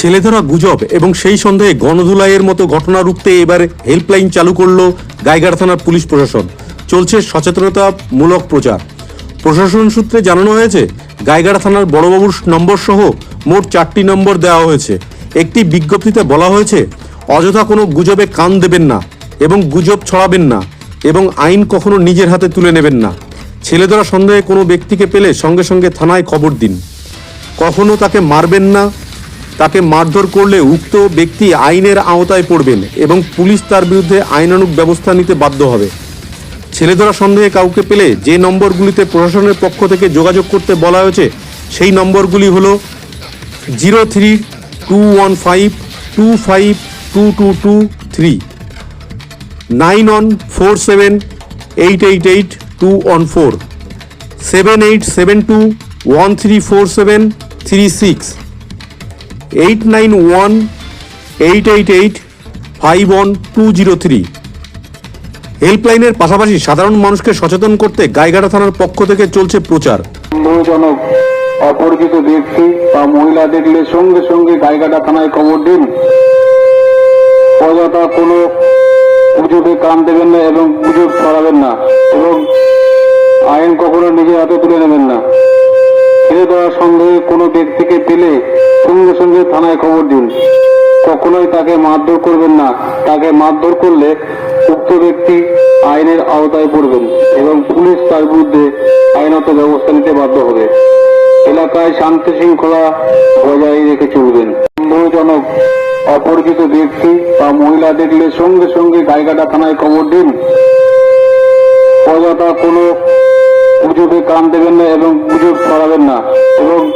ছেলেধরা গুজব এবং সেই সন্দেহে গণধুলাইয়ের মতো ঘটনা রুখতে এবার হেল্পলাইন চালু করল গাইঘাটা থানার পুলিশ প্রশাসন। চলছে সচেতনতামূলক প্রচার। প্রশাসন সূত্রে জানানো হয়েছে গাইঘাটা থানার বড়বাবুর নম্বর সহ মোট চারটি নম্বর দেওয়া হয়েছে। একটি বিজ্ঞপ্তিতে বলা হয়েছে, অযথা কোনো গুজবে কান দেবেন না এবং গুজব ছড়াবেন না এবং আইন কখনো নিজের হাতে তুলে নেবেন না। ছেলেধরা সন্দেহে কোনো ব্যক্তিকে পেলে সঙ্গে সঙ্গে থানায় খবর দিন। কখনো তাকে মারবেন না তাকে মারধর করলে উক্ত ব্যক্তি আইনের আওতায় পড়বেন এবং পুলিশ তার বিরুদ্ধে আইনানুগ ব্যবস্থা নিতে বাধ্য হবে। ছেলেধরা সন্দেহে কাউকে পেলে যে নম্বরগুলিতে প্রশাসনের পক্ষ থেকে যোগাযোগ করতে বলা হয়েছে, সেই নম্বরগুলি হলো zero three two one five two five two two two three, nine one four seven eight eight eight two one four, seven eight seven two one three four seven three six. Eight nine one eight eight eight five one two zero three হেল্পলাইনের পাশাপাশি সাধারণ মানুষকে সচেতন করতে গাইঘাটা থানার পক্ষ থেকে চলছে প্রচার। অপরিচিত ব্যক্তি বা মহিলা দেখলে সঙ্গে সঙ্গে গাইঘাটা থানায় খবর দিন। অযথা কোনো গুজবে কান দেবেন না এবং গুজব ছড়াবেন না এবং আইন কখনো নিজের হাতে তুলে নেবেন না। ছেড়ে দেওয়ার সন্দেহে কোনো ব্যক্তিকে পেলে সঙ্গে সঙ্গে থানায় খবর দিন। কখনোই তাকে মারধর করবেন না। তাকে মারধর করলে উক্ত ব্যক্তি আইনের আওতায় পড়বেন এবং পুলিশ তার বিরুদ্ধে আইনত ব্যবস্থা নিতে বাধ্য হবে। এলাকায় শান্তি শৃঙ্খলা বজায় রেখে চলবেন। সন্দেহজনক অপরিচিত ব্যক্তি বা মহিলা দেখলে সঙ্গে সঙ্গে গাইঘাটা থানায় খবর দিন। অযথা কোনো গুজবে কান দেবেন না এবং গুজব ছড়াবেন না। এবং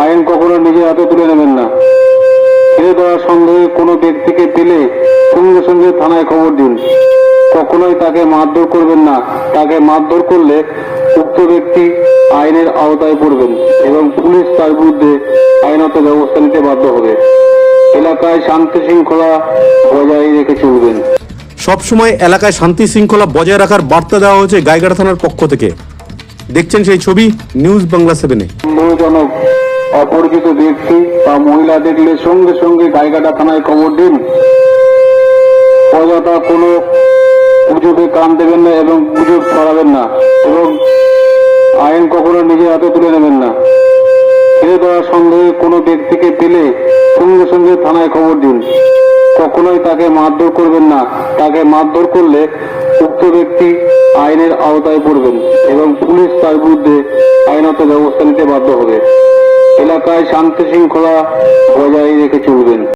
আইন কখনো নিজের হাতে তুলে নেবেন না। ছেড়ে দেওয়ার সন্দেহে কোনো ব্যক্তিকে পেলে সঙ্গে সঙ্গে থানায় খবর দিন। কখনোই তাকে মারধর করবেন না। তাকে মারধর করলে উক্ত ব্যক্তি আইনের আওতায় পড়বেন এবং পুলিশ তার বিরুদ্ধে আইনত ব্যবস্থা নিতে বাধ্য হবে। এলাকায় শান্তি শৃঙ্খলা বজায় রেখে চলবেন। সবসময় এলাকায় শান্তি শৃঙ্খলা বজায় রাখার বার্তা দেওয়া হয়েছে গাইঘাটা থানার পক্ষ থেকে। দেখছেন সেই ছবি নিউজ বাংলা সেভেনে। সন্দেহজনক অপরিচিত ব্যক্তি বা মহিলা দেখলে সঙ্গে সঙ্গে গাইঘাটা থানায় খবর দিন। অযথা কোনো গুজবে কান দেবেন না এবং গুজব ছড়াবেন না এবং আইন কখনো নিজের হাতে তুলে নেবেন না। ছেড়ে দেওয়ার সন্দেহে কোনো ব্যক্তিকে পেলে সঙ্গে সঙ্গে থানায় খবর দিন। কখনোই তাকে মারধর করবেন না। তাকে মারধর করলে উক্ত ব্যক্তি আইনের আওতায় পড়বেন এবং পুলিশ তার বিরুদ্ধে আইনত ব্যবস্থা নিতে বাধ্য হবে। এলাকায় শান্তি শৃঙ্খলা বজায় রেখে চলবেন।